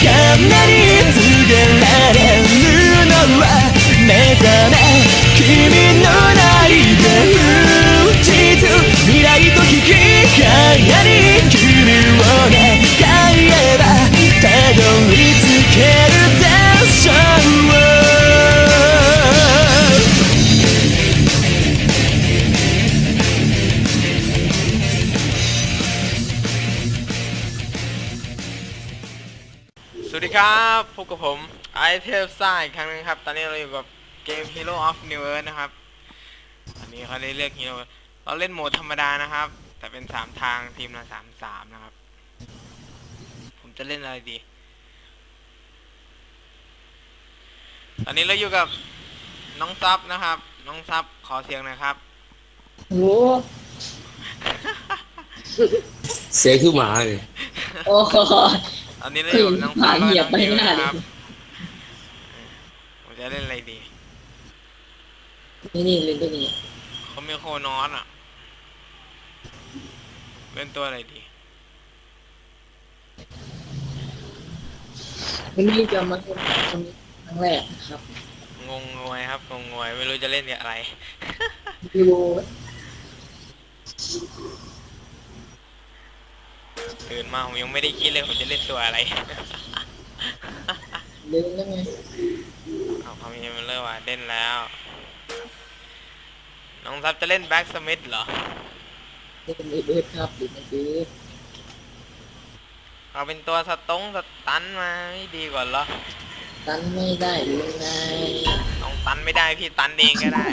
魚に告げられるのは目覚め君 บพบกับผมไอเทพซ่าอีกครั้งหนึงครับ ตอนนี้เราอยู่กับเกม Hero of New Earth นะครับ อันนี้เขาได้เลือก Hero เราเล่นโหมดธรรมดานะครับ แต่เป็นสามทางทีมละสามสามนะครับ ผมจะเล่นอะไรดี ตอนนี้เราอยู่กับน้องซับนะครับ น้องซับขอเสียงหน่อยครับ โอ้เสียงคือหมาเลยโอ้โหต อนนี้เราอยู่กับน้องซับเหยีแล้วยบก็น้องไปนิวหน้านะเลย ครับผมจะเล่นอะไรดีนี่นี่เลยตัวนี้เขามีโคนอนอะเป็นตัวอะไรดี วันนี้จะมาเล่นครั้งแรกนะครับงงงวยครับงงงวยไม่รู้จะเล่นกับอะไร วิว ตื่นมาผมยังไม่ได้คิดเลยผมจะเล่นตัวอะไรเล่นได้ไงเอาคำนี้มันเริ่มว่าเล่นแล้ว น้องซับจะเล่นแบ็กสมิธเหรอเล่นเอเอฟครับเล่นเอเอฟเอาเป็นตัวสตงสตันมาไม่ดีกว่าเหรอ ตันไม่ได้หรือไงน้องตันไม่ได้พี่ตันเองก็ได้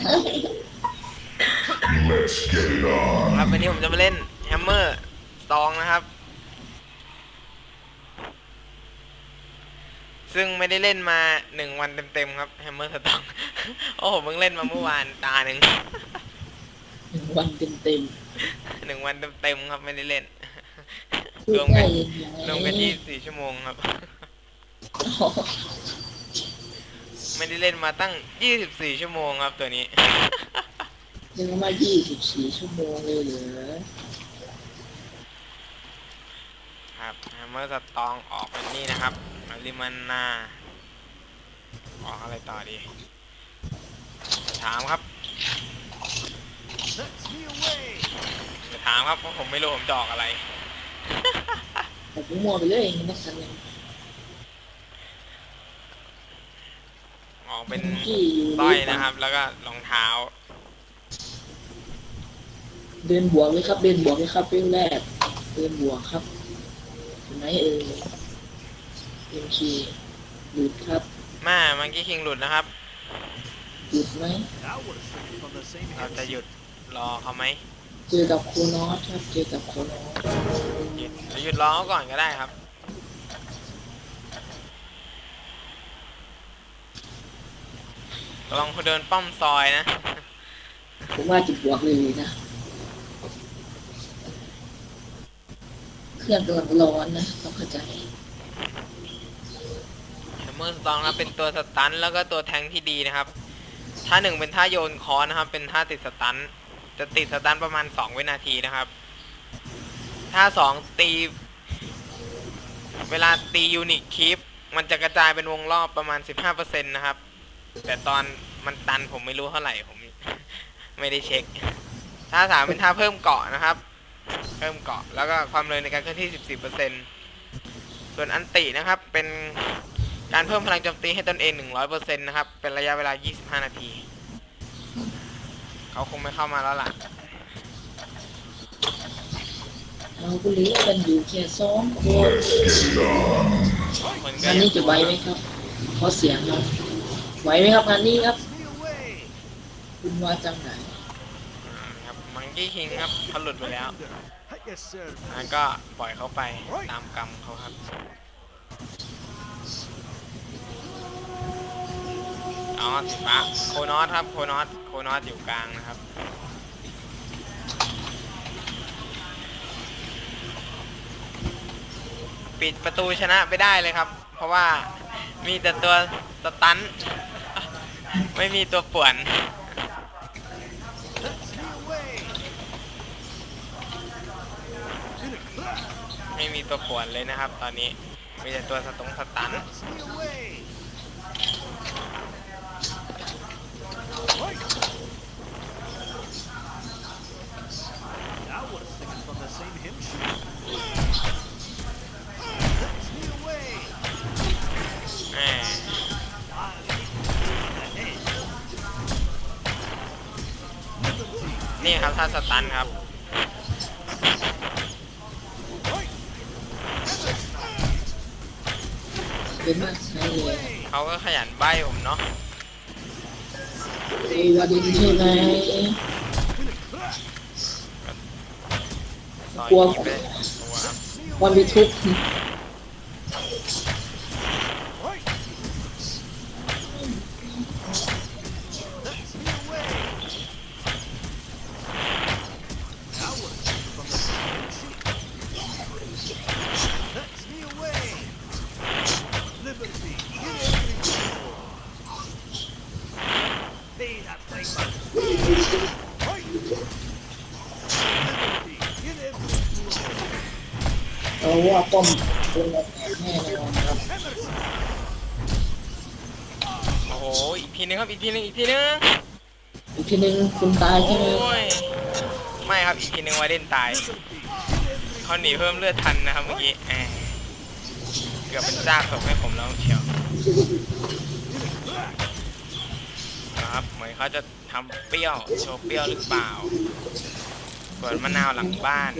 ครับวันนี้ผมจะมาเล่นแฮมเมอร์ซองนะครับ ซึ่งไม่ได้เล่นมาหนึ่งวันเต็มๆครับแฮมเมอร์สตอง โอ้โหเพิ่งเล่นมาเมื่อวานตาหนึ่งหนึ่งวันเต็มเต็มหนึ่งวันเต็มๆครับไม่ได้เล่นๆพูดรวมได้กันยังไงรวมกันยี่สี่ชั่วโมงครับ อ๋อไม่ได้เล่นมาตั้งยี่สิบสี่ชั่วโมงครับตัวนี้ ยังมายี่สิบสี่ชั่วโมงเลยเหรอครับแฮมเมอร์สตองออกเป็นนี่นะครับ มาริมันนาออกอะไรต่อดี ถามครับจะถามครับเพราะผมไม่รู้ผมจะออกอะไรแต่ผมมัวไปเลยนักสันยังออกเป็นที่อยู่สร้อยนะครับ แล้วก็รองเท้า เดินบวกเลยครับ เดินบวกเลยครับเรื่องแรก เดินบวกครับเห็นไหมเออ เอ็มคีหลุดครับมามังกี้คิงหลุดนะครับหยุดไหมเราจะหยุดรอเขาไหมเจอกับโคนอสครับเจอกับโคนอสหยุดเราหยุดรอเขาก่อนก็ได้ครับ ระวังเขาเดินป้อมซอยนะ ผมว่าจะบวกเลยนะ เครื่องกำลังร้อนนะต้องเข้าใจแฮม เมอร์สตองครับเป็นตัวสตันแล้วก็ตัวแทงที่ดีนะครับท่าหนึ่งเป็นท่าโยนคอนนะครับ เป็นท่าติดสตันจะติดสตันประมาณ2วินาทีนะครับท่าสองตี เวลาตียูนิคคีปมันจะกระจายเป็นวงรอบประมาณ15%นต์นะครับ แต่ตอนมันตันผมไม่รู้เท่าไหร่ผม ไม่ได้เช็คท่าสามเป็นท่าเพิ่มเกาะนะครับ เพิ่มเกาะแล้วก็ความเร็วในการเคลื่อนที่14%ส่วนอันตินะครับเป็น การเพิ่มพลังโจมตีให้ตนเอง100%นะครับ เป็นระยะเวลา 25 นาที เขาคงไม่เข้ามาแล้วล่ะ เราก็เหลือกันอยู่แค่สองคนคนก็งานนี้จะไหวไหมครับขอเสียงครับไหวไหมครับงานนี้ครับ คุณว่าจังไหนอ่าครับ มังกี้คิงครับเขาหลุดไปแล้ว Yes, sir. งั้นก็ปล่อยเขาไปตามกรรมเขาครับ อ๋อสีฟ้าโคนอสครับโคนอสโคนอสอยู่กลางนะครับ ปิดประตูชนะไปได้เลยครับ เพราะว่ามีแต่ตัวสตัน ไม่มีตัวป่วนไม่มีตัวป่วนเลยนะครับ ตอนนี้มีแต่ตัวสตงสตัน แหม นี่ครับถ้าสตันครับเป็นมากใช้เลยเขาก็ขยันใบ้ผมเนาะเอวาดินใช่ไหม ต่อย กลัวอีกเลยตัวครับวันไปทุบ ทีนึงคุณตายโอ้ใช่ไหมยไม่ครับอีกทีนึงไวเด่นตายเขาหนีเพิ่มเลือดทันนะครับเมื่อกี้แหมเกือบเป็นซากศพให้ผมแล้วเชียวนะครับเหมือนเขาจะทำเปรี้ยวโชว์เปรี้ยวหรือเปล่าสวนมะนาวหลังบ้าน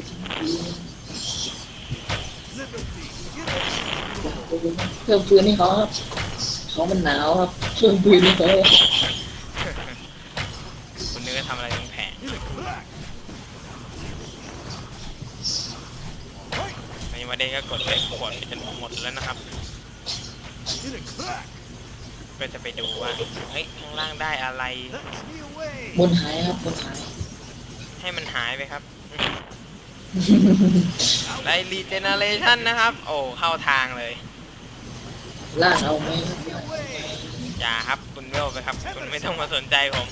เพิ่มปืนให้เขาครับเขามันหนาวครับเพิ่มปืนให้เขา ในวันเดนก็กดเลขขวดไปจนหมดแล้วนะครับก็จะไปดูว่าเฮ้ยข้างล่างได้อะไร บนหายครับบนหาย ให้มันหายไปครับได้รีเจเนเรชันนะครับ โอ้เข้าทางเลยล่างเอาไหมอย่าครับคุณเวลไปครับ คุณไม่ต้องมาสนใจผม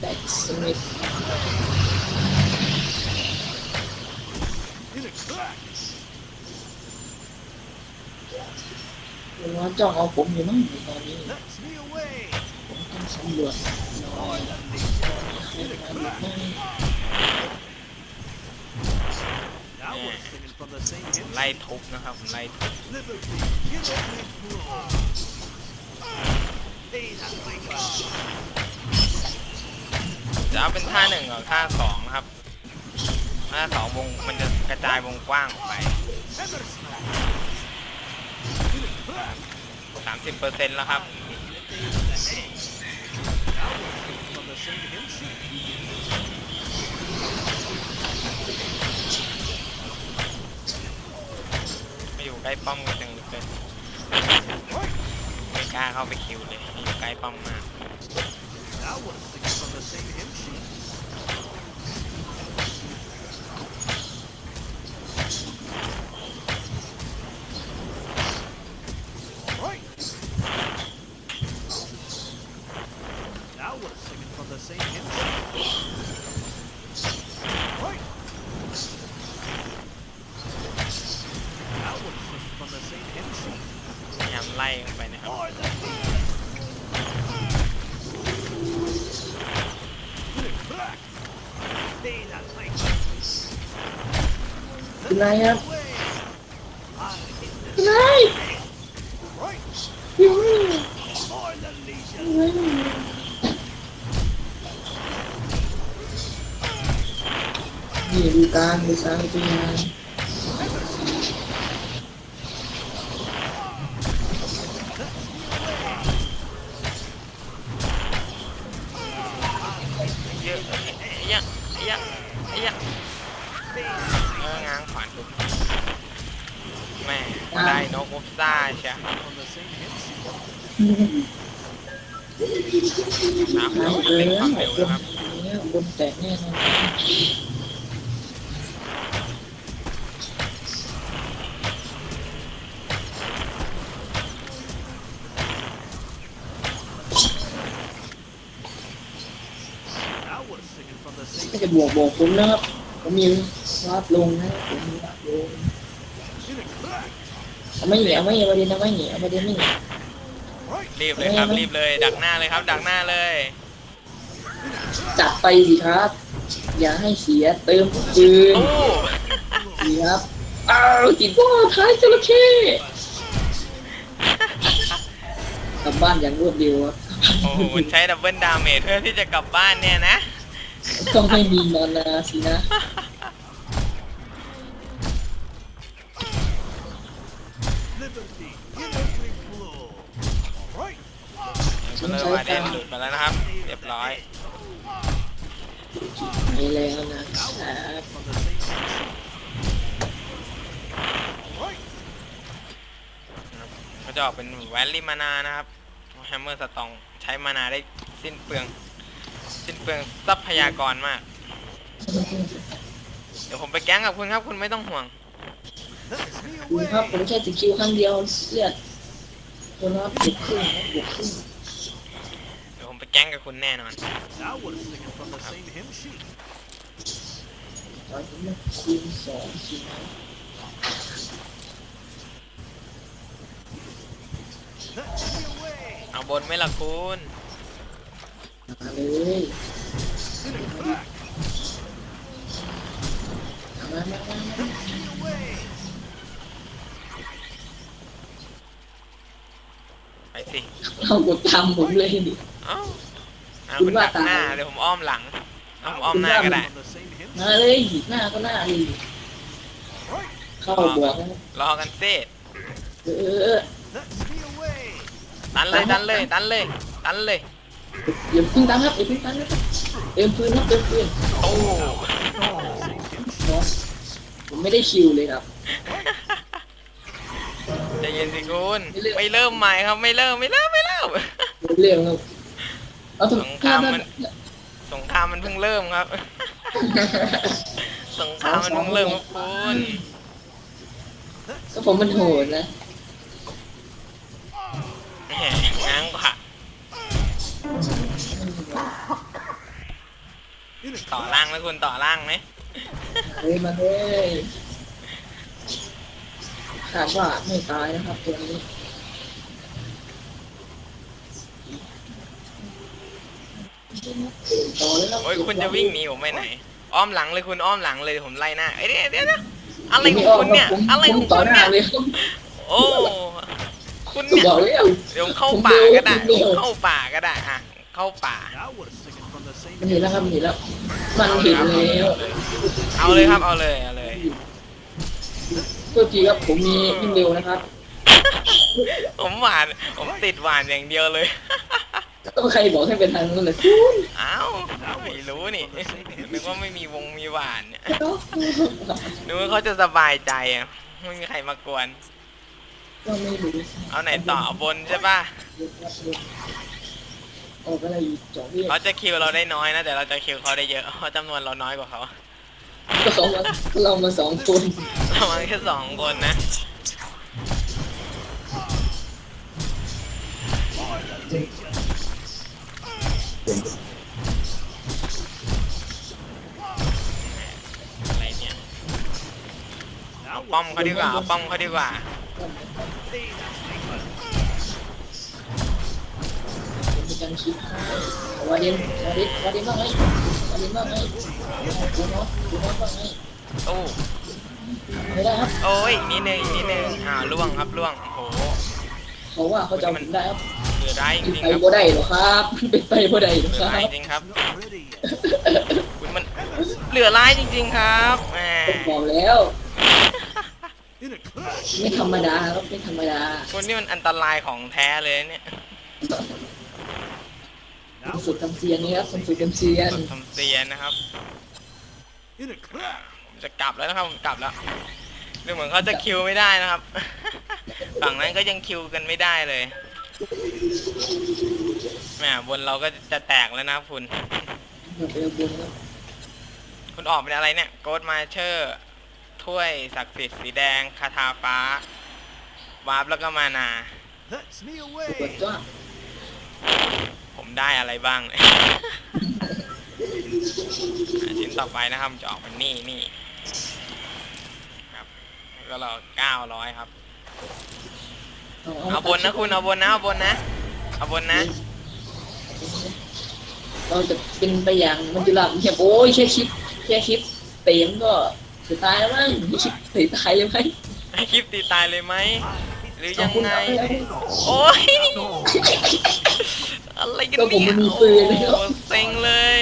แบกสมิธ คุณว่าจ้องเอาผมอยู่มั้งในตอนนี้ ผมต้องสำรวจหน่อยใครมาหรือไม่ไล่ทุบนะครับผมไล่ทุบจะเอาเป็นท่าหนึ่งกับท่าสองนะครับ ท่าสองวงมันจะกระจายวงกว้างออกไปสามสิบเปอร์เซ็นต์แล้วครับม่อยู่ใกล้ป้อมกันจังเลยเกินไม่กล้าเข้าไปคิวเลยอยู่ใกล้ป้อมมาก พยายามไล่ลงไปนะครับ คุณนายครับคุณนายยู่นี่ดูการดูการเป็นงาน เยอะไอ้ยะไอ้ยะไอ้ยะเออง้างขวานทุบแม่ได้นกอุปซ่าใช่สาม หาย ตัว เกิ เล่ น นความ บ เร็วน นะครับ นี้บนแต กแน่นอนไม่จะบวกบอกผมนะครับผมมีรับลงนะผมรับลงเอาไม่เหนียวไม่เหนียวประเด็นเอาไม่เหนียวประเด็นไม่เหนียวรีบเลยครับรีบเลย ดักหน้าเลยครับ ดักหน้าเลย จัดไปสิครับ อย่าให้เสียเติมปืนโอ้ดีครับอ้าวติดว่าท้ายจระเข้กลับบ้านอย่างรวดเร็วครับโอ้โหมันใช้ดับเบิลดาเมจเพื่อที่จะกลับบ้านเนี่ยนะ ต้องไม่มีนอนนาสินะก็เลยวาเดนหลุดมาแล้วนะครับ เรียบร้อย ไปแล้วนะครับก็จะออกเป็นแวลลี่มานานะครับแฮมเมอร์สตองใช้มานาได้สิ้นเปลือง สิ้นเปลืองทรัพยากรมาก เดี๋ยวผมไปแก๊งกับคุณครับ คุณไม่ต้องห่วงคุณครับผมแค่ติดคิวครั้งเดียวเลือดคนครับบวกครึ่งครับวกครึ่ง เดี๋ยวผมไป แก๊งกับคุณแน่นอนเอาบนไหม่ละคุณไปสิเอากดตามผมเลยดิ เอ้าเอาคุคุณณว่าดักหน้าตายเดี๋ยวผมอ้อมหลังเอาผมอ้อมหน้าก็ได้ From the same hymn มาเลยหน้าก็หน้าเลย Right. เข้าบวกนะครับรอกันเซตเออเออเออ Touch me away. ตันเลยตันเลยตันเลยตันเลยอย่าเพึ่งตั้งครับอย่าเพึ่งตั้งนะครับเติมปืนครับเติมปืนโอ้บอสผมไม่ได้คิวเลยครับใจเย็นสิคุณไม่เริ่มใหม่ครับไม่เริ่มไม่เริ่มไม่เริ่มเรื่องครับ เอาถูกสงครามมัน สงครามมันเพิ่งเริ่มครับ สงครามมันเพิ่งเริ่มครับคุณก็ผมมันโหดนะแหมง้างกว่าต่อล่างไหมคุณต่อล่างไหมเฮ้ยมาเลยขาดว่าไม่ตายนะครับตัวนี้ต่อเลยครับ โอ้ยคุณจะวิ่งหนีผมไปไหน อ้อมหลังเลยคุณอ้อมหลังเลยเดี๋ยวผมไล่หน้าเอ้ยเดี๋ยวเดี๋ยวเดี๋ยวอะไรของคุณเนี่ยผมอะไรผขมองต่อคุณหน้าเนี่ยเลยครับโอ้คุณก็เนี่ยบอกแล้วเดี๋ยวผมเข้าป่าก็ได้ผมเร็วผมเข้าป่าก็ได้อะเข้าป่า Now we're singing from the same มันเห็นแล้วครับมันเห็นแล้วมันเห็นแล้วเอาเลยครับเอาเลยเอาเลยตัวทีครับผมมีวิ่งเร็วนะครับ ผมหวานผมติดหวานอย่างเดียวเลย ต้องใครบอกให้เป็นทางนู้นเลยคุณอ้าวไม่รู้นี่นึกว่าไม่มีวงมีหวานเนี่ยนึกว่าเขาจะสบายใจอะไม่มีใครมากวนก็ไม่รู้เอาไหนต่อเอาบนใช่ป่ะออกอะไรอยู่จอดเรียกเขาจะคิวเราได้น้อยนะแต่เราจะคิวเขาได้เยอะเพราะจำนวนเราน้อยกว่าเขาก็เขามาเรามาสองคนประมาณแค่สองคนนะ อะไรเนี่ยเอาป้อมเขาดีกว่าเอาป้อมเขาดีกว่าผมมีการคิดให้วาเดนวาเดนวาเดนบ้างไหมวาเดนบ้างไหมดูเนาะดูเนาะบ้างไหมโอ้ไม่ได้ครับโอ้ยอีกนิดนึงอีกนิดนึงอ่าล่วงครับล่วงโอ้โหเขาว่าเขาจะเอาผมได้ครับ เหลือร้ายจเป็นริงไปๆครับบ่ได้หรอครับเป็นไปบ่ได้หรอเหลืคอรับร้ายจริงครับ Not ready yet. คุณมันเหลือร้ายจริง ๆครับแหมผมบอกแล้ว In a clash. ไม่ธรรมดาครับไม่ธรรมดาคุณนี่มันอันตรายของแท้เลยเนี่ยผม Now ฝึกทำเซียนนี่ครับผมฝึกทำเซียนกดทำเซียนนะครับ in a clash. ผมจะกลับแล้วนะครับผมกลับแล้วดูเหมือนเขาจะคิวไม่ได้นะครับ ฝั่งนั้นก็ยังคิวกันไม่ได้เลย แหมบนเราก็จะแตกแล้วนะคุณ แบบเอวบุญครับคุณออกเป็นอะไรเนี่ยโกดมาเชอร์ถ้วยศักดิ์สิทธิ์สีแดงคาถาฟ้าวาร์ปแล้วก็มานา Touch me กด away. จ้าผมได้อะไรบ้างเลยอะชิ้นต่อไปนะครับจะออกเป็นนี่นี่ก็เราเก้าร้อยครับ เอาเอาบนนะคุณเอาบนนะเอาบนนะเอาบนนะ เราจะเป็นไปอย่างมันจะหลับเงียบโอ้ยแค่คลิปแค่คลิปเต็มก็จะตายแล้วมั้งคลิปเตะตายเลยไหมให้คลิปตีตายเลยไหมหรือเอายังคุณไงเอาไปเอาโอ้ยอะไรกันก็ผมเนี่ยไม่มีปืนเลยครับ โอ้เซ็งเลย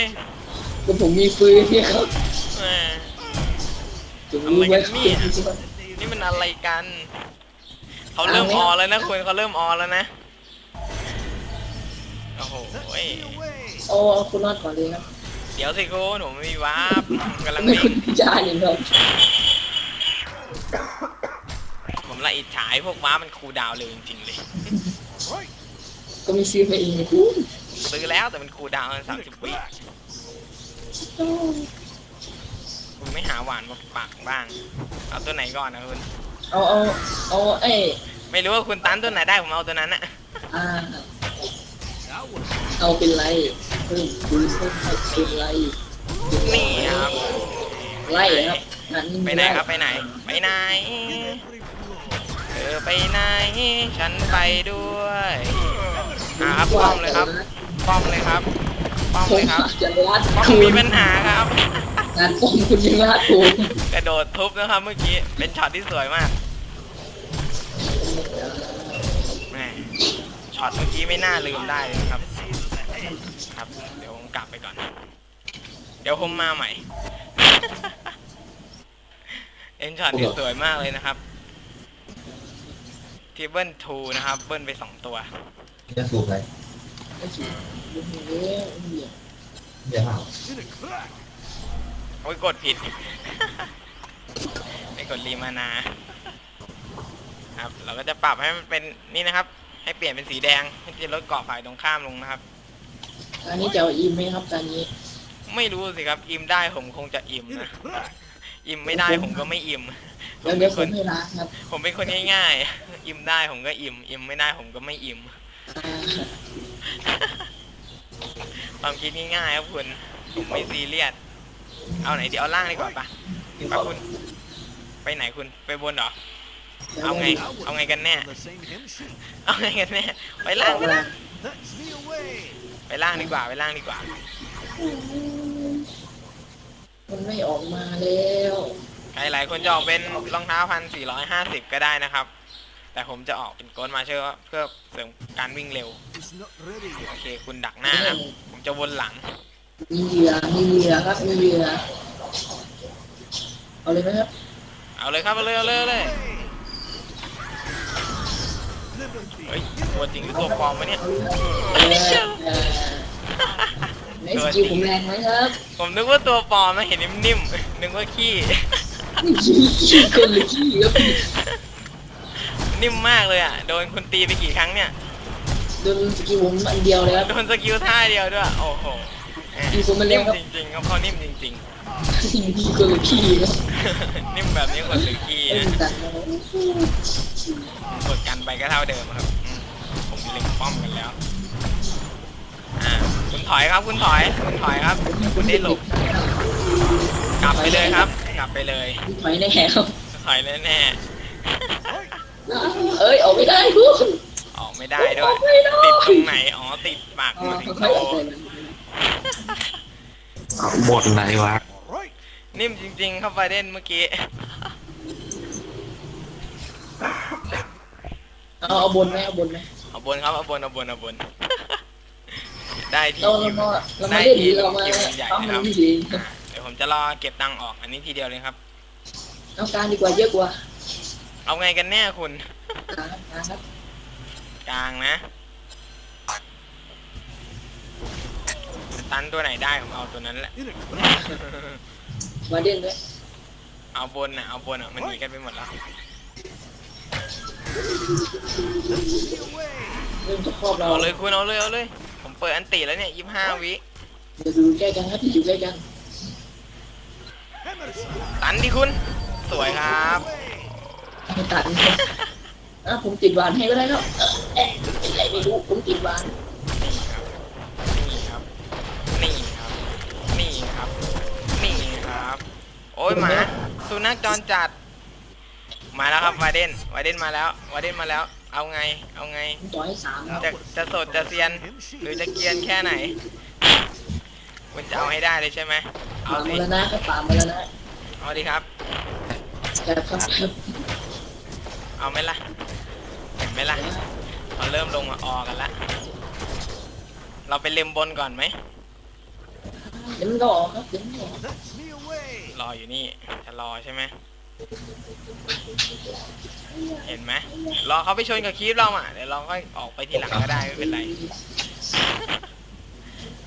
ก็ผมมีปืนเนี่ยครับแหมจะรู้ไว้อะไรกันเนี่ยนี่มันอะไรกัน เขาเริ่มออแล้วนะคุณเขาเริ่มออแล้วนะโอ้โห Let's me away. เอาเอาคุณรอดก่อนเลยครับเดี๋ยวสิคุณผมไม่มีวาร์ปกำลังไม่เด็คุกณพิจารณ์อย่างครับผมละอิจฉาไอ้พวกว้าร์ปมันคูลดาวน์เร็วจริงๆเลย Right. ก็มีซื้อมาเองนะคุณซื้อแล้วแต่มันคูลดาวน์สาม In สิ a บวิ crack. คุณไม่หาหวานมาปักบ้าง เอาตัวไหนก่อนนะคุณ เอาเอาเอาเอ้ยไม่รู้ว่าคุณตันตัวไหนได้ผมเอาตัวนั้นอะอ่า That was เอาเป็นไรเพิ่มปืนเพิ่มเป็นไรนี่ครับไล่ครับงานนี้ไปไหนครับไปไหน ไปไหน in every floor. เธอไปไหนฉันไปด้วยอ่าครับป้อมเลยครับป้อมเลยครับป้อมผมเลยครับจะรัดป้อมคุณมีปัญหาครับ งานป้อมคุณยังรัดผมกระโดดทุบนะครับเมื่อกี้ เป็นช็อตที่สวยมากแหม่ช็อตเมื่อกี้ไม่น่าลืมได้เลยนะครับ ครับ เดี๋ยวผมกลับไปก่อน เดี๋ยวผมมาใหม่ เอ็นช็อตที่สวยมากเลยนะครับที่เบิ้ลทูนะครับ เบิ้ลไปสองตัว จะสูบอะไรไม่ถูกดูนี่เนี่ยเดี๋ยวหา In a crack. โอ้ยกดผิดไม่กดรีมานา ครับ เราก็จะปรับให้มันเป็นนี่นะครับ ให้เปลี่ยนเป็นสีแดงให้จะลดเกาะฝ่ายตรงข้ามลงนะครับการนี้จะเอาอีมไหมครับการนี้ไม่รู้สิครับ อิ่มได้ผมคงจะอิ่ม In a นะ crack. อิ่มไม่ได้ผมก็ไม่อิ่มผแล้วมเดี๋เป็ยวนผคมนให้ร้านครับผมเป็นคนง่ายๆ อิ่มได้ผมก็อิ่ม อิ่มไม่ได้ผมก็ไม่อิ่ม อ่าความคิดง่ายๆครับคุณ ผมไม่ซีเรียส เอาไหนเดี๋ยวเอาล่างดีกว่าปะปะคุณ ไปไหนคุณ ไปบนเหรอ เอาไง เอาไงกันแน่ On the same hymn sheet. เอาไงกันแน่ ไปล่างไปล่าง Let's me away. ไปล่างดีกว่า ไปล่างดีกว่า มันไม่ออกมาแล้วใครหลายคนจะออกเป็นรองเท้าพันสี่ร้อยห้าสิบก็ได้นะครับ แต่ผมจะออกเป็นโกนมาเชื่อเพื่อเสริมการวิ่งเร็ว It's not ready โอ yet. เค คุณดักหน้านะ ผมจะวนหลัง มีเหยื่อมีเหยื่อครับมีเหยื่อเอาเลยไหมครับเอาเลยครับเอาเลยเอาเลยเอาเลย Liberty. เฮ้ยตัวจริงหรือตัวปลอมวะเนี่ย เอาเลยครับเอ่อในสกิลผมแรงไหมครับผมนึกว่าตัวปลอมนะเห็นนิ่มๆนึกว่าขี้ขี้ ขี้คนหรือขี้ครับนิ่มมากเลยอะ โดนคุณตีไปกี่ครั้งเนี่ย โดนสกิลผมอันเดียวเลยครับ โดนสกิลท่าเดียวด้วย โอ้โห แหมมีคนมาเล่นิ่นมครับจริงๆครับเขานิ่มจริงขี้คนหรือขี้ครับๆ นิ่มแบบนี้กดหรือขี้เล่นนะกันนะครับกดกันไปก็เท่าเดิมครับอืมผมเล็งป้อมกันแล้วอ่าคุณถอยครับคุณถอยคุณถอยครับคุณได้หลบกลับไปเลยครับ กลับไปเลยถอยแน่ครับถอยแน่เอ้ยออกไม่ได้คุณ ๆออกไม่ได้ด้อวอยกไม่ได้ ติดตรงไหนอ๋อติดปากอ๋อมาถึงค่อยๆออกโตไปนะ บทไหนวะ Right. นิ่มจริงๆครับไฟเดนเมื่อกี้ เอาเอาบนไหมเอาบนไหมเอาบนครับเอาบนเอาบนเอาบน ได้ทีเราเราคิวมาเรามาได้เล่นหทีรือเรามาคิวมันใหญ่ปั๊มนะคมัรับนดีอ่าเดี๋ยวผมจะรอเก็บตังค์ออกอันนี้ทีเดียวเลยครับ เอาการดีกว่าเยอะกว่าเอาไงกันแน่คุณการการครับกลางนะ ตันตัวไหนได้ผมเอาตัวนั้นแหละ In a crack. มาเล่นด้วยเอาบนน่ะเอาบนอะมันหนีกันไปหมดแล้ว Let's me away. เริ่มจะครอบเราเอาเลยคุณเอาเลยเอาเลย ผมเปิดอันติแล้วเนี่ยยี่ห้าวิ เดี๋ยวดูใกล้กันครับอยู่ใกล้กัน Emerson. ตันดิคุณ สวยครับ Away. ไม่ตัดนะครับอะผมติดหวานให้ก็ได้แล้วเอ๊ะเป็นไรไม่รู้ผมติดหวานนี่ อ้ยหมาสุนัขจรจัดหมาแล้วครับวาเดนวาเดนมาแล้ววาเดนมาแล้ว เอาไง เอาไงผมต่อให้สามครับจะจะสดจะเซียน หรือจะเกรียนแค่ไหนคุณจะเอาให้ได้เลยใช่ไหมเอาปามสิมาแล้วนะครับปามมาแล้วนะเอาดิครับครับครับครับเอาไหมล่ะ เห็นไหมล่ะเขาเริ่มลงมาออกันละ เราไปเล็มบนก่อนไหม เดี๋ยวมันก็ออกครับเดี๋ยวมันก็ออก That's me away. รออยู่นี่จะรอใช่ไหมเห็นไหมรอเขาไปชนกับคีบเราอะเดี๋ยวเราค่อยออกไปทีหลังก็ได้ไม่เป็นไร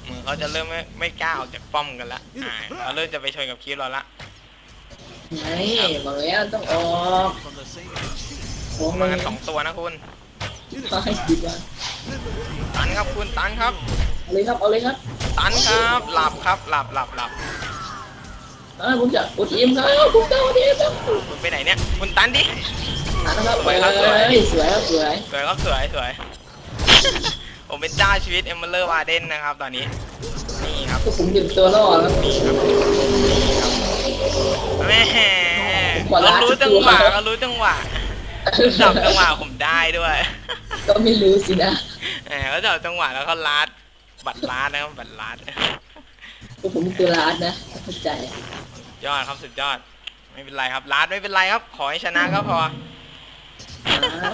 เหมือนเขาจะเริ่มไม่ไม่กล้าออกจากป้อมกันละอ่าเขาเริ่มจะไปชนกับคีบเราละไงบอกแล้วต้องออก From the same hymn sheet. ของมามากันสองตัวนะคุณก็ให้ดีกว่าตันครับคุณตันครับเอาเลยครับเอาเลยครับตันครับหลับครับหลับหลับหลับ อ่าผมจะกดอิมครับผมจะกดอิมครับคุณไปไหนเนี่ยคุณตันดิ อ่านะครับสวยครับสวย เอ้สวยครับสวยสวยครับสวยสวย ผมเป็นเจ้าชีวิตเอมเบอร์วาเดนนะครับ ตอนนี้ นี่ครับก็ผมหยุดตัวรอดแล้วนี่ครับนี่ครับแม่กว่าเราล้านรู้จังหวะตัวเรารู้จังหวะจับจังหวะผมได้ด้วยก็ไม่รู้สินะแหมเขาจับจังหวะแล้วเขาลัด บัตรลัดนะครับบัตรลัด ก็ผมตัวร้านนะเข้าใจ ยอดครับสุดยอด ไม่เป็นไรครับลัดไม่เป็นไรครับ ขอให้ชนะก็พออ่า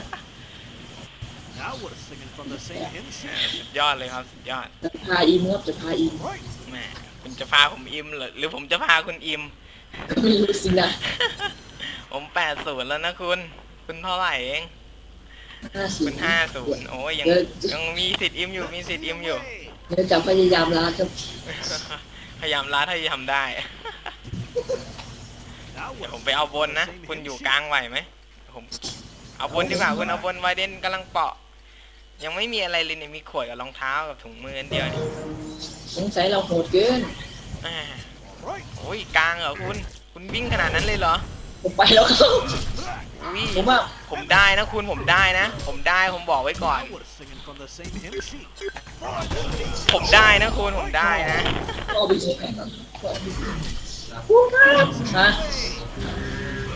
Now we're singing from the same hymn sheet. สุดยอดเลยครับสุดยอดจะพาอิมครับจะพาอิม Right. แหมคุณจะพาผมอิมเหรือหรือผมจะพาคุณอิม ก็ไม่รู้สินะผมแปดศูนย์แล้วนะคุณ คุณเท่าไหร่เอง ห้าสิคุบณห้าศูนย์โอ้ยยังเดี๋ยวยังมีสิทธิ์อิมอยู่มีสิทธิ์อิมอยู่เดี๋ยวจะพยายามร้านครับ พยายามล้าถ้าจะทำได้ Now เดี๋ยว we're ผมไปเอาบนนะ คุณอยู่กลางไหวไหมผมเอาบนดีกว่าคุณเอาบนไวเดนกำลังเปาะ ยังไม่มีอะไรเลยเนี่ยมีขวดกับรองเท้ากับถุงมืออันเดียวนี่สงสัยเราโหดเกินแหม่ right. โอ้ยกลางเหรอคุณ คุณวิ่งขนาดนั้นเลยเหรอผมไปแล้วครับอุ้ยผมว่าผมได้นะคุณผมได้นะ ผมได้ผมบอกไว้ก่อน Now we're singing from the same hymn sheet. ผมได้นะคุณผมได้นะ ก็ไป สิฮะ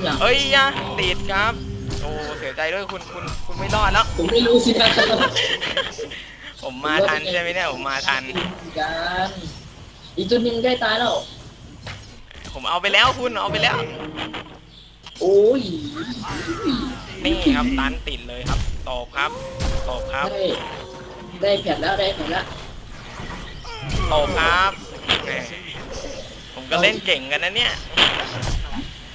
อย่างเอ้ยอยาติดครับ โอ้เสียใจด้วยคุณคุณคุณไม่รอดแล้ว ผมไม่รู้สินะผมมาทันใช่ไหมเนี่ยผมมาทันกันอีกตัวหนึ่งได้ตายแล้ว ผมเอาไปแล้วคุณเอาไปแล้วโอ้ยนี่ครับตันติดเลยครับตบครับตบครับได้ได้แผ่นแล้วได้แผ่นแล้วตบครับแหม ผมก็เล่นเก่งกันนะเนี่ย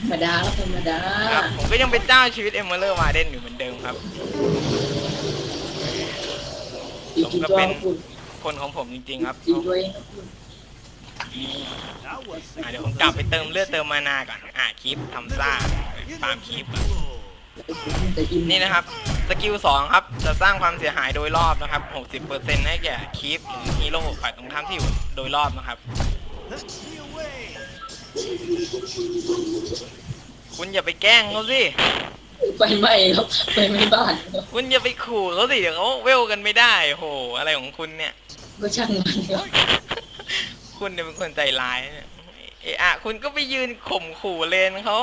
ธรรมดาแล้วธรรมดาครับ ผมก็ยังเป็นเจ้าชีวิตเอมเมอร์มาเดนอยู่เหมือนเดิมครับ อีกกี่ตัวครับคุณคนของผมจริงๆครับอีกตัวเองครับคุณ Now we're อะ singing เดี๋ยวผ from ม the กลับไป same เติม hymn เลือด sheet. เติมมานาก่อน อะคลิปทำซ่าฟาร์มคลิปก่อนแต่อิมนี่นะครับ สกิลสองครับ จะสร้างความเสียหายโดยรอบนะครับ 60%ให้แก่คีปหรือฮีโร่ฝ่ายตรงข้ามที่อยู่โดยรอบนะครับ That's me away. คุณอย่าไปแกล้งเขาสิ ไฟไหม้ครับไฟไหม้บ้านครับคุณอย่าไปขู่เขาสิเดี๋ยวเขาเวลกันไม่ได้โห อะไรของคุณเนี่ย ก็ช่างมันครับคุณเนี่ยเป็นคนใจร้ายเนี่ยเอะอะคุณก็ไปยืนข่มขู่เลนเขา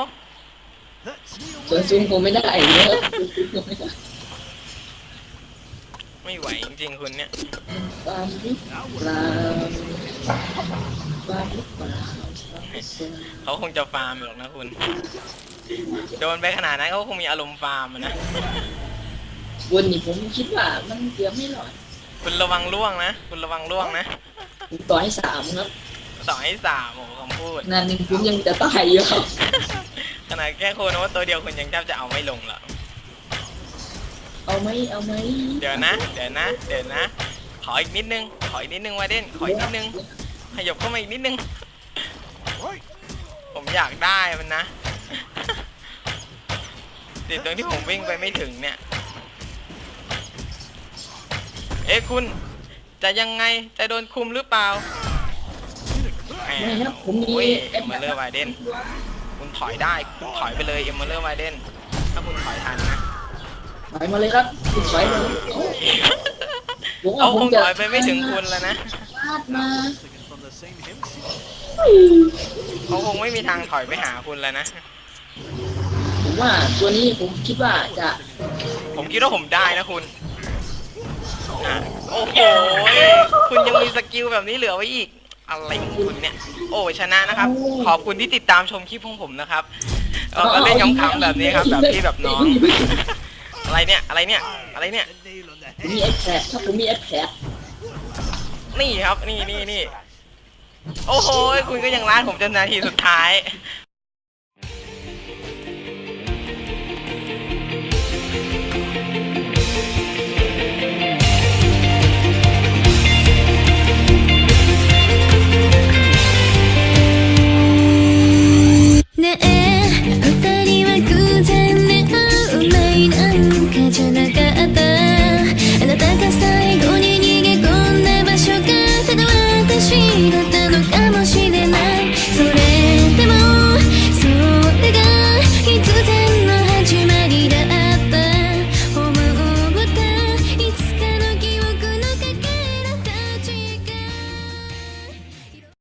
That's me ส่วน away. ซูมผมไม่ได้นะครับซูมผมไม่ได้ไม่ไหวจริงๆคุณเนี่ยฟาร์มหรือเปล่าฟาร์มหรือเปล่า เขาคงจะฟาร์มอยู่หรอกนะคุณโดนไปขนาดนั้นเขาคงมีอารมณ์ฟาร์มอะนะ วันนี้ผมคิดว่ามันเกือบไม่รอดคุณระวังล่วงนะ คุณระวังล่วงนะผมต่อให้สามครับต่อให้สามโอ้โหคำพูด นานหนึ่งผมยังจะตายอยู่ครับขนาดแค่โคโนตตัวเดียวคุณยังแทบจะเอาไม่ลงหรอกเอาไหมเอาไหมเดี๋ยวนะ เดี๋ยวนะ เดี๋ยวนะ ขออีกนิดนึง ขออีกนิดนึงวาเด่นขออีกนิดนึง ขยับเข้ามาอีกนิดนึง Right. ผมอยากได้มันนะ ติดตรงที่ผมวิ่งไปไม่ถึงเนี่ย เอ๊ะคุณ จะยังไง จะโดนคุมหรือเปล่าแหมไม่ครับผมมีโอ้ยเอ็มเมอร์ไวเดนคุณถอยได้ คุณถอยไปเลยเอ็มเมอร์ไวเดนถ้าคุณถอยทันนะ ถอยมาเลยครับคุณถอยมาเลยผมว่าเขาผคมงจะถอยไปไม่ถึงคุณแล้วนะ พลาดมา Singing from the same hymn sheet. เขาคงไม่มีทางถอยไปหาคุณแล้วนะ ผมว่าตัวนี้ผมคิดว่าจะผมคิดว่าผมได้นะคุณอะโอ้โห คุณยังมีสกิลแบบนี้เหลือไว้อีก อะไรของคุณเนี่ย โอ้ชนะนะครับ ขอบคุณที่ติดตามชมคลิปของผมนะครับเออก็เล่นขำๆแบบนี้ครับ แบบที่แบบน้อง อะไรเนี่ย อะไรเนี่ย อะไรเนี่ย The nail on the ผมมี head. แอคแท็กถ้าผมมีแอคแท็ก นี่ครับ นี่นี่นี่ โอ้โห คุณก็ยังร้านผมจนนาทีสุดท้ายねえ